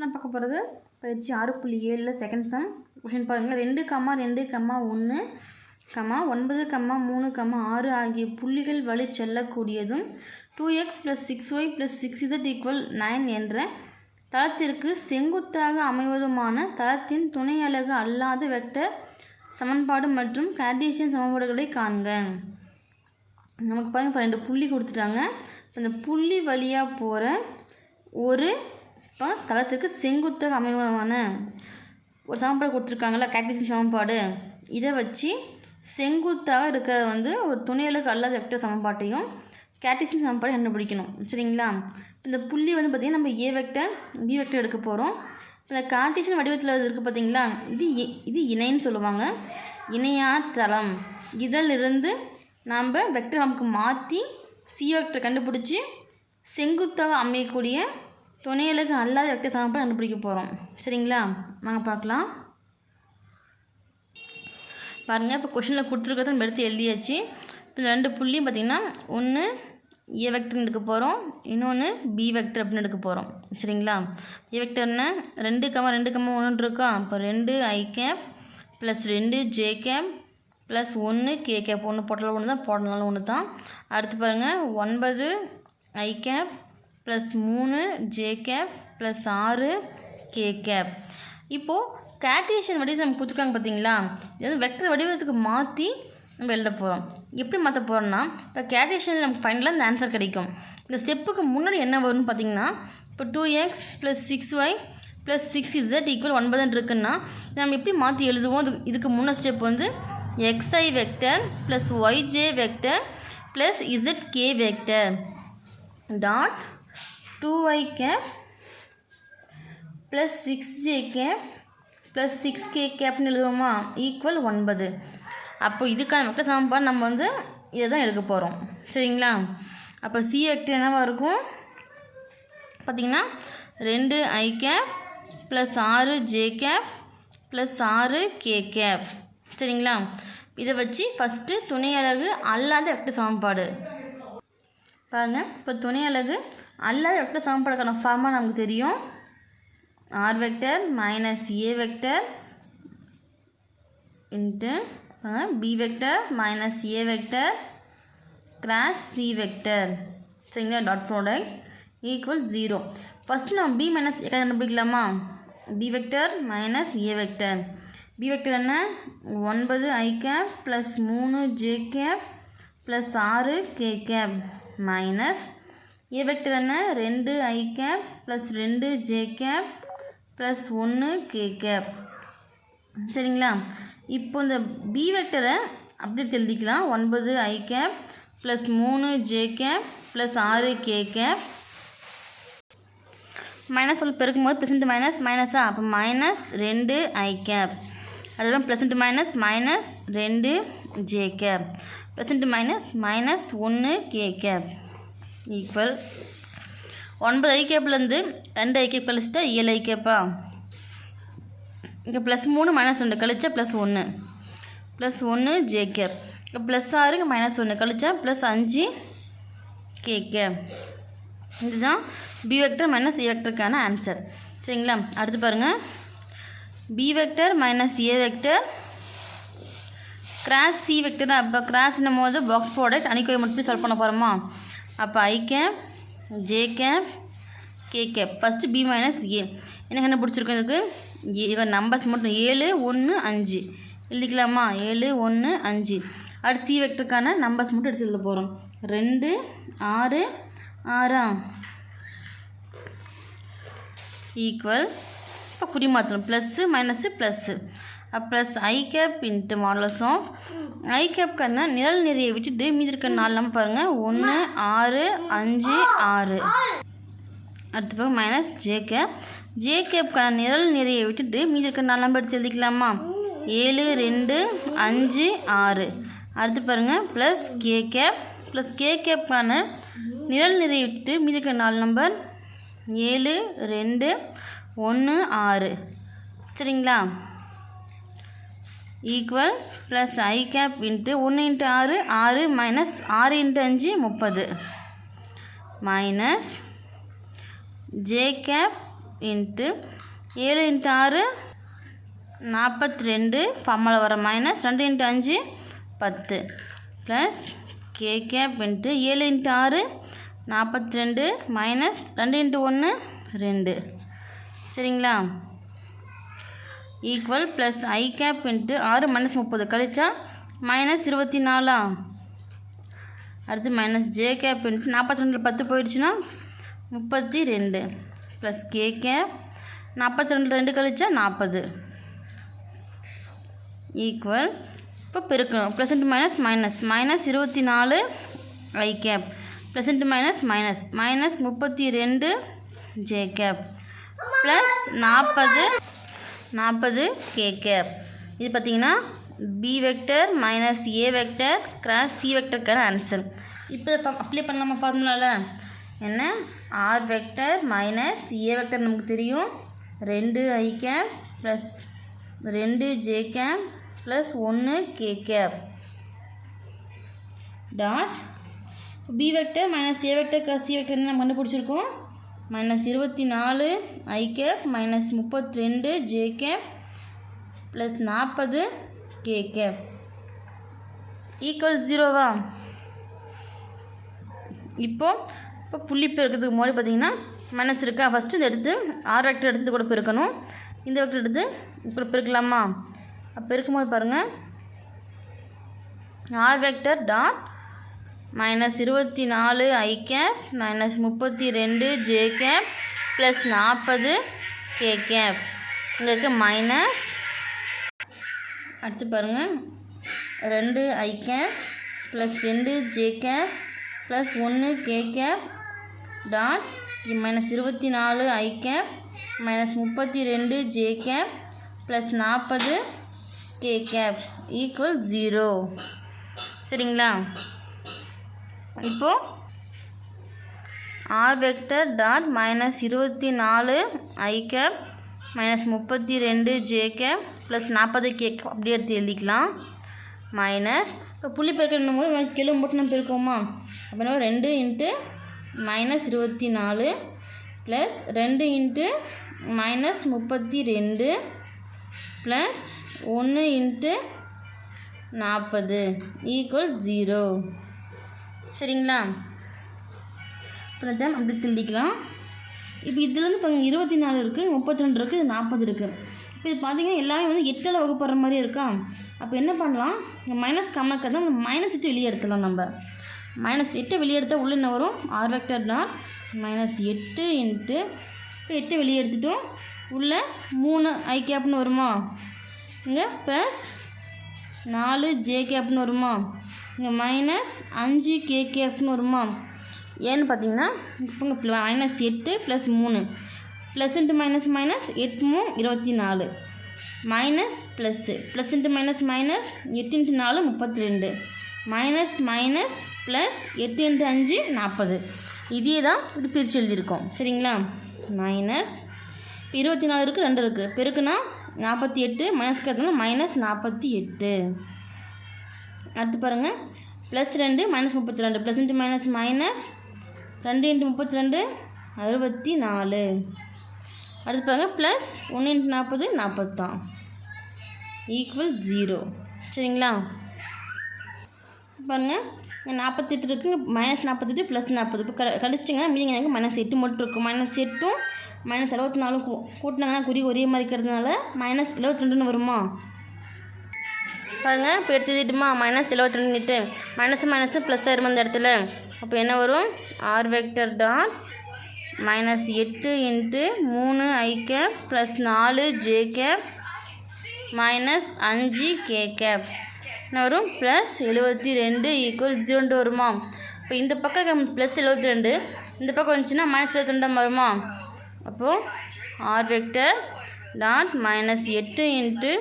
நான் பார்க்க போகிறது பயிற்சி ஆறு புள்ளி ஏழில் செகண்ட் சம் கொஷின் பாருங்கள் ரெண்டு கம்மா ரெண்டு கம்மா ஒன்று கம்மா ஒன்பது கம்மா மூணு கம்மா ஆறு ஆகிய புள்ளிகள் வழி செல்லக்கூடியதும் two x plus six y plus six z equal nine என்ற தளத்திற்கு செங்குத்தாக அமைவதுமான தளத்தின் துணை அலகு அல்லாத வெக்டர் சமன்பாடு மற்றும் கார்டீசியன் சமன்பாடுகளை காண்க. நமக்கு பாருங்கள் இப்போ ரெண்டு புள்ளி கொடுத்துட்டாங்க. இந்த புள்ளி வழியாக போகிற ஒரு இப்போ தளத்துக்கு செங்குத்தாக அமைவான ஒரு சமன்பாடு கொடுத்துருக்காங்கல்ல கார்டீசியன் சமன்பாடு. இதை வச்சு செங்குத்தாக இருக்கிற வந்து ஒரு துணையலுக்கு அல்லாத வெக்டர் சமன்பாட்டையும் கேட்டிஷன் சமன்பாடு கண்டுபிடிக்கணும். சரிங்களா? இந்த புள்ளி வந்து பார்த்திங்கன்னா நம்ம ஏ வெக்டர் பி வெக்டர் எடுக்க போகிறோம் இந்த கார்டிஷன் வடிவத்தில் இருக்குது பார்த்தீங்களா இது இ- இது இணைன்னு சொல்லுவாங்க. இணையா தளம். இதிலிருந்து நாம் வெக்டர் நமக்கு மாற்றி சி வெக்டர் கண்டுபிடிச்சி செங்குத்தாக அமையக்கூடிய துணையலுக்கு அல்லாத வெக்டர் சமன்பாடு கண்டுபிடிக்க போகிறோம் சரிங்களா? நாங்கள் பார்க்கலாம். பாருங்கள் இப்போ கொஷினில் கொடுத்துருக்கிறத நம்ம எடுத்து எழுதியாச்சு. இப்போ ரெண்டு புள்ளியும் பார்த்திங்கன்னா ஒன்று ஏ வெக்டர்னு எடுக்க போகிறோம் இன்னொன்று பி வெக்டர் அப்படின்னு எடுக்க போகிறோம் சரிங்களா? ஏ வெக்டர்னா ரெண்டு கம்மா ரெண்டு கம்மா ஒன்று இருக்கா? இப்போ ரெண்டு ஐ கேப் ப்ளஸ் ரெண்டு ஜே கேப் ப்ளஸ் ஒன்று கே கேப் ஒன்று போட்டாலும் ஒன்று தான் போடனாலும் ஒன்று தான் அடுத்து பாருங்கள் ஒன்பது ஐ கேப் ப்ளஸ் மூணு ஜே கேப் ப்ளஸ் ஆறு கே கேப் இப்போது கார்டீசியன் வடிவம் நம்ம கொடுத்துருக்காங்க பார்த்தீங்களா? இது வந்து வெக்டர் வடிவத்துக்கு மாற்றி நம்ம எழுத போகிறோம் எப்படி மாற்ற போகிறோம்னா இப்போ கார்டீசியன் நமக்கு ஃபைனலாக இந்த ஆன்சர் கிடைக்கும். இந்த ஸ்டெப்புக்கு முன்னாடி என்ன வரும்னு பார்த்தீங்கன்னா இப்போ two x plus six y plus six z equal ஒன்பதுன்னு இருக்குன்னா நம்ம எப்படி மாற்றி எழுதுவோம்? இதுக்கு இதுக்கு முன்ன ஸ்டெப் வந்து x i vector plus y j vector plus z k vector dot two y cap plus six j cap plus six k கேப்னு எழுதுவோமா? ஈக்குவல் ஒன்பது. அப்போ இதுக்கான வெக்டர் சமன்பாடு நம்ம வந்து இதை தான் எடுக்க போகிறோம் சரிங்களா? அப்போ சி வெக்டர் என்னவா இருக்கும்? பார்த்திங்கன்னா ரெண்டு ஐ கேப் ப்ளஸ் ஆறு ஜே கேப் ப்ளஸ் ஆறு கே கேப் சரிங்களா? இதை வச்சு ஃபஸ்ட்டு துணை அலகு அல்லாத வெக்டர் சமன்பாடு. பாருங்கள் இப்போ துணை அலகு அல்லாத வெக்டர் சமன்பாடுக்கான ஃபார்மாக நமக்கு தெரியும். R vector minus a vector into b vector minus a vector cross c vector சரிங்களா dot product equal zero first நம்ம B minus A கண்டுபிடிக்கலாமா? B vector minus a vector b vector என்ன? ஒன்பது ஐ கேப் ப்ளஸ் மூணு J cap plus ஆறு k cap minus a vector என்ன? ரெண்டு ஐ cap plus ரெண்டு J cap plus ஒன்று கே கேப் சரிங்களா? இப்போ இந்த பி வெக்டரை அப்டேட் எழுதிக்கலாம். ஒன்பது ஐ கேப் ப்ளஸ் மூணு ஜே கேப் ப்ளஸ் ஆறு கே கேப் மைனஸ் ஒன்று பெருக்கும் போது ப்ளஸ் இன்ட்டு மைனஸ் மைனஸா அப்போ மைனஸ் ரெண்டு ஐ கேப் அதுக்கப்புறம் ப்ளஸ் இன்ட்டு மைனஸ் மைனஸ் ரெண்டு j cap plus into minus minus ஒன்று கே கேப் ஈக்குவல் ஒன்பது ஐ கேப்லேருந்து ரெண்டு ஐ கேப் கழிச்சிட்டா ஏழு ஐ கேப்பா? இங்கே ப்ளஸ் மூணு மைனஸ் ஒன்று கழிச்சா ப்ளஸ் ஒன்று ப்ளஸ் ஒன்று ஜே கேப் இங்கே ப்ளஸ் ஆறு இங்கே மைனஸ் ஒன்று கழிச்சா ப்ளஸ் அஞ்சு கே கேப் இதுதான் பி வெக்டர் மைனஸ் ஏ வெக்டருக்கான ஆன்சர் சரிங்களா? அடுத்து பாருங்கள் b vector minus a vector cross c vector அப்போ கிராஸ்னும் போது பாக்ஸ் ப்ராடக்ட் அணிக்கோயை மட்டும் சால்வ் பண்ண போகிறோமா அப்போ i cap j cap k cap first b minus a என்ன கண்டுபிடிச்சிருக்கோம் இதுக்கு? இது நம்பர்ஸ் மட்டும். ஏழு ஒன்று அஞ்சு. எழுதிக்கலாமா? ஏழு ஒன்று அஞ்சு. அடுத்து சி வெக்டருக்கான நம்பர்ஸ் மட்டும் எடுத்து எழுத போகிறோம் ரெண்டு ஆறு ஆறா? ஈக்குவல் இப்போ குறி மாற்றணும் plus minus plus plus i cap into மாடல்ஸும் of i கேப்க்கான நிழல் நிறைய விட்டுட்டு மீதி இருக்க நாள் நம்ம பாருங்கள் ஒன்று ஆறு அஞ்சு ஆறு. அடுத்து பாருங்க மைனஸ் ஜே கேப் ஜே கேப்க்கான நிழல் நிறைய விட்டுட்டு மீதி இருக்க நாள் நம்பர் எடுத்து எழுதிக்கலாமா? ஏழு ரெண்டு அஞ்சு ஆறு. அடுத்து பாருங்கள் plus k cap plus k கேப்க்கான நிழல் நிறைய விட்டுட்டு மீதி இருக்க நாலு நம்பர் ஏழு ரெண்டு ஒன்று ஆறு. சரிங்களா? Equal plus i cap into ஒன்று இன்ட்டு ஆறு ஆறு மைனஸ் ஆறு இன்ட்டு அஞ்சு முப்பது. மைனஸ் ஜே கேப் இன்ட்டு ஏழு இன்ட்டு ஆறு நாற்பத்தி ரெண்டு பம்மளை வர மைனஸ் ரெண்டு இன்ட்டு அஞ்சு பத்து. ப்ளஸ் கே கேப் இன்ட்டு ஏழு இன்ட்டு ஆறு நாற்பத்தி ரெண்டு மைனஸ் ரெண்டு இன்ட்டு ஒன்று ரெண்டு. சரிங்களா? Equal plus i cap into ஆறு மைனஸ் முப்பது கழிச்சா மைனஸ் இருபத்தி நாலா? அடுத்து மைனஸ் ஜே கேப் இன்ட்டு நாற்பத்தி ரெண்டில் பத்து போயிடுச்சுன்னா முப்பத்தி ரெண்டு ப்ளஸ் கே கேப் நாற்பத்தி ரெண்டு ரெண்டு கழிச்சா நாற்பது ஈக்குவல் இப்போ பெருக்கணும். ப்ளசண்ட் மைனஸ் மைனஸ் மைனஸ் இருபத்தி நாலு ஐ கேப் ப்ளசண்ட் மைனஸ் மைனஸ் மைனஸ் முப்பத்தி ரெண்டு ஜே கேப் ப்ளஸ் நாற்பது நாற்பது கே கேப் இது பார்த்தீங்கன்னா b vector minus a vector cross c வெக்டருக்கான answer இப்போ அப்ளை பண்ணலாமா ஃபார்முலாவில் என்ன? R vector minus a vector நமக்கு தெரியும். ரெண்டு ஐ கேப் ப்ளஸ் ரெண்டு ஜே கேப் ப்ளஸ் ஒன்று k cap dot b vector minus a vector cross c vector நம்ம கண்டுபிடிச்சிருக்கோம்? மைனஸ் இருபத்தி நாலு ஐ கேப் மைனஸ் முப்பத்தி ரெண்டு ஜே கேப் ப்ளஸ் நாற்பது கே கேப் ஈக்குவல் ஜீரோவா இப்போ இப்போ புள்ளி பெருக்கிறதுக்கு முன்னாடி பார்த்தீங்கன்னா மைனஸ் இருக்கா? ஃபஸ்ட்டு இதை எடுத்து ஆறு வெக்டர் எடுத்து கூட பெருக்கணும். இந்த வெக்டர் எடுத்து இப்போ பெருக்கலாமா? அப்போ பெருக்கும்போது பாருங்கள் ஆர் வெக்டர் டாட் மைனஸ் இருபத்தி நாலு ஐ கேப் மைனஸ் முப்பத்தி ரெண்டு ஜே கேப் ப்ளஸ் நாற்பது கே கேப் இங்கே இருக்க மைனஸ் அடுத்து பாருங்கள் ரெண்டு ஐ கேப் ப்ளஸ் ரெண்டு ஜே கேப் ப்ளஸ் ஒன்று கே கேப் டாட் மைனஸ் இருபத்தி நாலு ஐ கேப் மைனஸ் முப்பத்தி ரெண்டு ஜே கேப் ப்ளஸ் நாற்பது கே கேப் ஈக்குவல் ஜீரோ சரிங்களா? இப்போது ஆர் வெக்டர் டாட் மைனஸ் இருபத்தி நாலு ஐ கேப் மைனஸ் முப்பத்தி ரெண்டு ஜே கேப் ப்ளஸ் நாற்பது கே அப்படி எடுத்து எழுதிக்கலாம். மைனஸ் இப்போ புள்ளி பெருக்கணும் போது கிலோ மட்டும் நம்ம பெருக்கோமா அப்படின்னா ரெண்டு இன்ட்டு மைனஸ் இருபத்தி நாலு ப்ளஸ் ரெண்டு இன்ட்டு மைனஸ் முப்பத்தி ரெண்டு ப்ளஸ் ஒன்று இன்ட்டு நாற்பது ஈக்குவல் ஜீரோ சரிங்களா? இப்போ டைம் அப்படி எழுதிக்கலாம் இப்போ இதுலேருந்து இப்போ இருபத்தி நாலு இருக்குது முப்பத்தி ரெண்டு இருக்குது நாற்பது இருக்குது இப்போ இது பார்த்தீங்கன்னா எல்லாமே வந்து எட்டில் வகுப்படுற மாதிரி இருக்கா? அப்போ என்ன பண்ணலாம்? இங்கே மைனஸ் கம்மக்க தான் மைனஸ் எட்டு வெளியே எடுத்துடலாம் நம்ம. மைனஸ் எட்டை வெளியே எடுத்தால் உள்ள என்ன வரும்? ஆர் வெக்டர் மைனஸ் எட்டு இன்ட்டு இப்போ எட்டை வெளியே எடுத்துட்டோம். உள்ள மூணு ஐ கேப்னு வருமா? இங்கே ப்ளஸ் நாலு ஜே கேப்னு வருமா? இங்கே மைனஸ் அஞ்சு கேகேஃப்னு வருமா? ஏன்னு பார்த்தீங்கன்னா இப்போ இங்கே மைனஸ் எட்டு ப்ளஸ் மூணு. ப்ளஸ் இன்ட்டு மைனஸ் மைனஸ் எட்டு மூணு இருபத்தி நாலு. Minus plus plus into minus minus எட்டு இன்ட்டு நாலு முப்பத்தி ரெண்டு மைனஸ் மைனஸ் ப்ளஸ் எட்டு இன்ட்டு அஞ்சு நாற்பது இதே தான் இப்படி பிரித்து எழுதியிருக்கோம். சரிங்களா? மைனஸ் இப்போ இருபத்தி நாலு இருக்குது ரெண்டு இருக்குது பெருக்குன்னா நாற்பத்தி எட்டு மைனஸ் கற்றுனா மைனஸ் நாற்பத்தி எட்டு. அடுத்து பாருங்கள் ப்ளஸ் ரெண்டு மைனஸ் முப்பத்தி ரெண்டு ப்ளஸ் இன்ட்டு மைனஸ் மைனஸ் ரெண்டு இன்ட்டு முப்பத்தி ரெண்டு அறுபத்தி நாலு அடுத்து பாருங்கள் ப்ளஸ் ஒன்று இன்ட்டு நாற்பது நாற்பத்தான் ஈக்குவல் ஜீரோ சரிங்களா? பாருங்கள் இங்கே நாற்பத்தெட்டு இருக்குது மைனஸ் நாற்பத்தெட்டு ப்ளஸ் நாற்பது இப்போ க கழிச்சிட்டிங்கன்னா மீதிங்க எனக்கு மைனஸ் எட்டு மட்டும் இருக்கும். மைனஸ் எட்டும் மைனஸ் அறுபத்தி நாலும் கூ கூட்டினாங்கன்னா குறி ஒரே மாதிரி இருக்கிறதுனால மைனஸ் எழுபத்தி ரெண்டுன்னு வருமா? பாருங்கள் இப்போ எடுத்து மைனஸ் எழுபத்தி ரெண்டுட்டு மைனஸ் மைனஸ் ப்ளஸ் ஆயிரும் அந்த இடத்துல. அப்போ என்ன வரும்? ஆர் வெக்டர் டாட் மைனஸ் எட்டு இன்ட்டு மூணு ஐ கேப் ப்ளஸ் நாலு ஜே கேப் மைனஸ் அஞ்சு கே கேப் என்ன வரும்? ப்ளஸ் எழுபத்தி ரெண்டு ஈக்குவல் ஜீரோன்ட்டு வருமா? இப்போ இந்த பக்கம் ப்ளஸ் எழுபத்தி ரெண்டு. இந்த பக்கம் வந்துச்சுன்னா மைனஸ் எழுபத்தி ரெண்டாம் வருமா? அப்போது ஆர் வெக்டர் டாட் மைனஸ் எட்டு into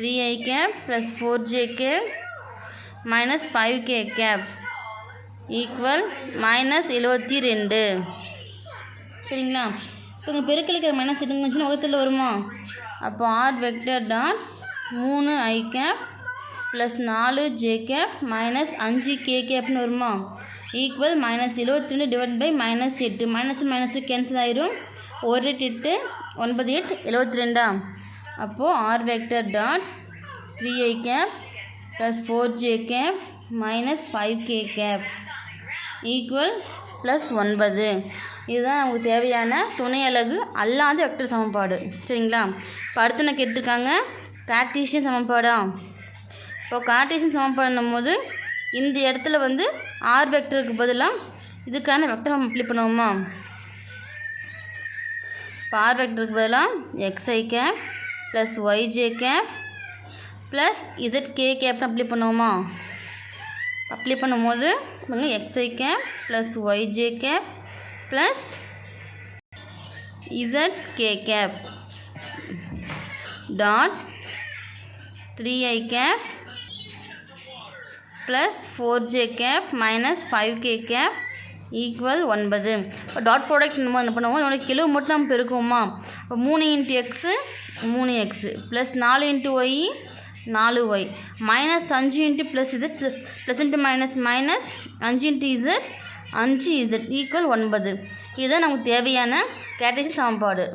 three I cap plus four J K minus five K cap equal minus எழுபத்தி ரெண்டு. சரிங்களா? இப்போ இங்கே பெருக்கலுக்கிற மைனஸ் இருந்துச்சுன்னா உகத்தில் வருமா? அப்போ ஆர் வெக்டர் டாட் மூணு ஐ கேப் ப்ளஸ் நாலு ஜே கேப் மைனஸ் அஞ்சு கே கேப்னு வருமா? ஈக்குவல் மைனஸ் எழுபத்தி ரெண்டு டிவைட் பை மைனஸ் எட்டு. மைனஸ் மைனஸு கேன்சல் ஆயிரும். ஒரு எட்டு எட்டு ஒன்பது எட்டு எழுபத்தி ரெண்டா? அப்போது R vector dot three I cap plus four J cap minus five K cap equal plus ஒன்பது. இதுதான் நமக்கு தேவையான துணை அலகு அல்லாத வெக்டர் சமன்பாடு. சரிங்களா? இப்போ அடுத்து நான் கேட்டிருக்காங்க? கார்டீஷியன் சமன்பாடா? இப்போ கார்டீஷியன் சமன்பாடுன்னும் போது இந்த இடத்துல வந்து ஆர் வெக்டருக்கு பதிலாக இதுக்கான வெக்டர் நம்ம அப்ளை பண்ணுவோமா? இப்போ ஆர் வெக்டருக்கு பதிலாக X I cap plus Y J cap plus Z K கேப்னு apply பண்ணுவோமா? அப்ளை பண்ணும்போது பாருங்கள் X I cap plus Y J cap plus Z K cap dot three I cap plus four J cap minus five K cap equal ஒன்பது. இப்போ dot product நம்ம என்ன பண்ணுவோம்? இதோட kilo மட்டும் நம்ம பெருக்குவோமா? இப்போ மூணு இன்ட்டு எக்ஸு மூணு எக்ஸு ப்ளஸ் நாலு இன்ட்டு ஒய் நாலு ஒய் மைனஸ் அஞ்சு into plus Z plus into minus minus அஞ்சு இன்ட்டு இசட் அஞ்சு இசட் ஈக்குவல் ஒன்பது. இதுதான் நமக்கு தேவையான கேட்டகரி சமன்பாடு.